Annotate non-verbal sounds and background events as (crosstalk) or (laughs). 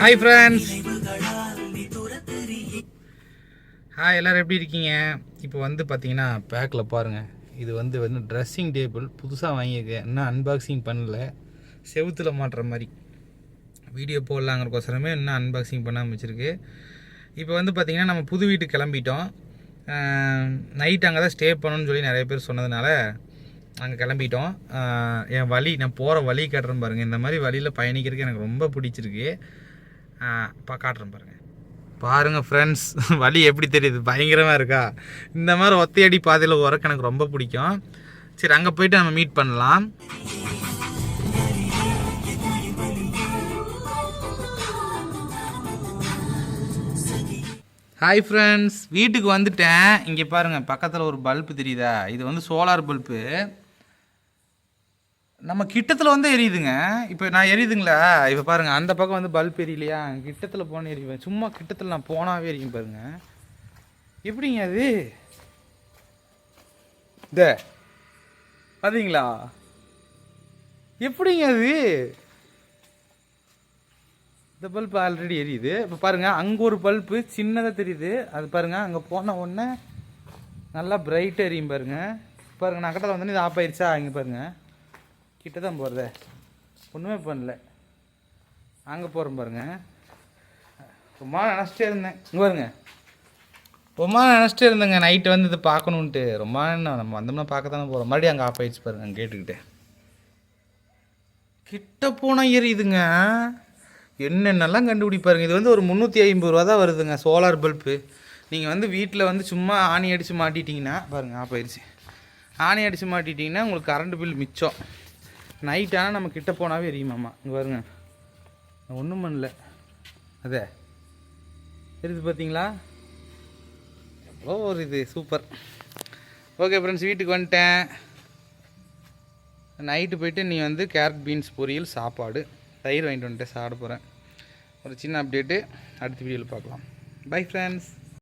Hi friends hi எல்லோரும் எப்படி இருக்கீங்க? இப்போ வந்து பார்த்தீங்கன்னா பேக்கில் பாருங்கள் இது வந்து வந்து ட்ரெஸ்ஸிங் டேபிள் புதுசாக வாங்கியிருக்கேன். இன்னும் அன்பாக்சிங் பண்ணல. செவுத்தில் மாட்டுற மாதிரி. வீடியோ போடலாங்கிறக்கோசரமே இன்னும் அன்பாக்சிங் பண்ணாமல் வச்சுருக்கு. இப்போ வந்து பார்த்திங்கன்னா நம்ம புது வீட்டுக்கு கிளம்பிட்டோம். நைட் அங்கே தான் ஸ்டே பண்ணணும்னு சொல்லி நிறைய பேர் சொன்னதுனால அங்கே கிளம்பிட்டோம். என் வழி நான் போகிற வழி காட்டுறேன் பாருங்கள் இந்த மாதிரி வழியில் பயணிக்கிறதுக்கு எனக்கு ரொம்ப பிடிச்சிருக்கு. பா காட்டுறேன் பாருங்கள் பாருங்கள் ஃப்ரெண்ட்ஸ் (laughs) வழி எப்படி தெரியுது? பயங்கரமாக இருக்கா? இந்த மாதிரி ஒத்தையடி பாதையில் உரக்கு எனக்கு ரொம்ப பிடிக்கும். சரி அங்கே போயிட்டு நம்ம மீட் பண்ணலாம். ஹாய் ஃப்ரெண்ட்ஸ் வீட்டுக்கு வந்துட்டேன். இங்கே பாருங்கள் பக்கத்தில் ஒரு பல்பு தெரியுதா? இது வந்து சோலார் பல்பு நம்ம கிட்டத்தில் வந்து எரியுதுங்க. இப்போ நான் எரியுதுங்களா? இப்போ பாருங்கள் அந்த பக்கம் வந்து பல்ப் எரியலையா? கிட்டத்தில் போன எரிவேன் சும்மா கிட்டத்தில் நான் போனாவே எரியும் பாருங்க. எப்படிங்க அது? இந்த பார்த்தீங்களா எப்படிங்க அது? இந்த பல்ப் ஆல்ரெடி எரியுது. இப்போ பாருங்கள் அங்கே ஒரு பல்ப்பு சின்னதாக தெரியுது. அது பாருங்கள் அங்கே போன உடனே நல்லா பிரைட்டாக எரியும் பாருங்கள் பாருங்கள் நான் கட்டத்தில் வந்தோடனே இது ஆஃப் ஆயிடுச்சா இங்கே பாருங்கள் கிட்ட தான் போகிறதே ஒன்றுமே பண்ணல. அங்கே போகிறோம் பாருங்கள் ரொம்ப நினச்சிட்டே இருந்தேன். இங்கே பாருங்க. ரொம்ப நினச்சிட்டே இருந்தேங்க. நைட்டு வந்து இது பார்க்கணுன்ட்டு ரொம்ப என்ன, நம்ம வந்தோம்னா பார்க்க தானே போகிறோம் மறுபடியும் அங்கே ஆஃப் ஆயிடுச்சு பாருங்க அங்கே கேட்டுக்கிட்டே. கிட்ட போனால் எரியுதுங்க. என்னென்னலாம் கண்டுபிடிப்பாருங்க. இது வந்து ஒரு முந்நூற்றி ஐம்பது ரூபா தான் வருதுங்க சோலார் பல்பு நீங்கள் வந்து வீட்டில் வந்து சும்மா ஆணி அடித்து மாட்டிட்டீங்கன்னா பாருங்கள் ஆஃப் ஆயிடுச்சு. ஆணி அடித்து மாட்டிட்டிங்கன்னா உங்களுக்கு கரண்ட் பில் மிச்சம். நைட் ஆனால் நம்ம கிட்ட போனாவே எரியுமாம்மா இங்கே பாருங்க. ஒன்றும் பண்ணல. அதே. எரியுது பார்த்தீங்களா எவ்வளோ ஒரு இது. சூப்பர் ஓகே ஃப்ரெண்ட்ஸ் வீட்டுக்கு வந்துட்டேன். நைட்டு போயிட்டு நீ வந்து கேரட் பீன்ஸ் பொரியல் சாப்பாடு தயிர் வாங்கிட்டு வந்துட்டு சாப்பிட போகிறேன் ஒரு சின்ன அப்டேட்டு அடுத்த வீடியோவில் பார்க்கலாம். Bye friends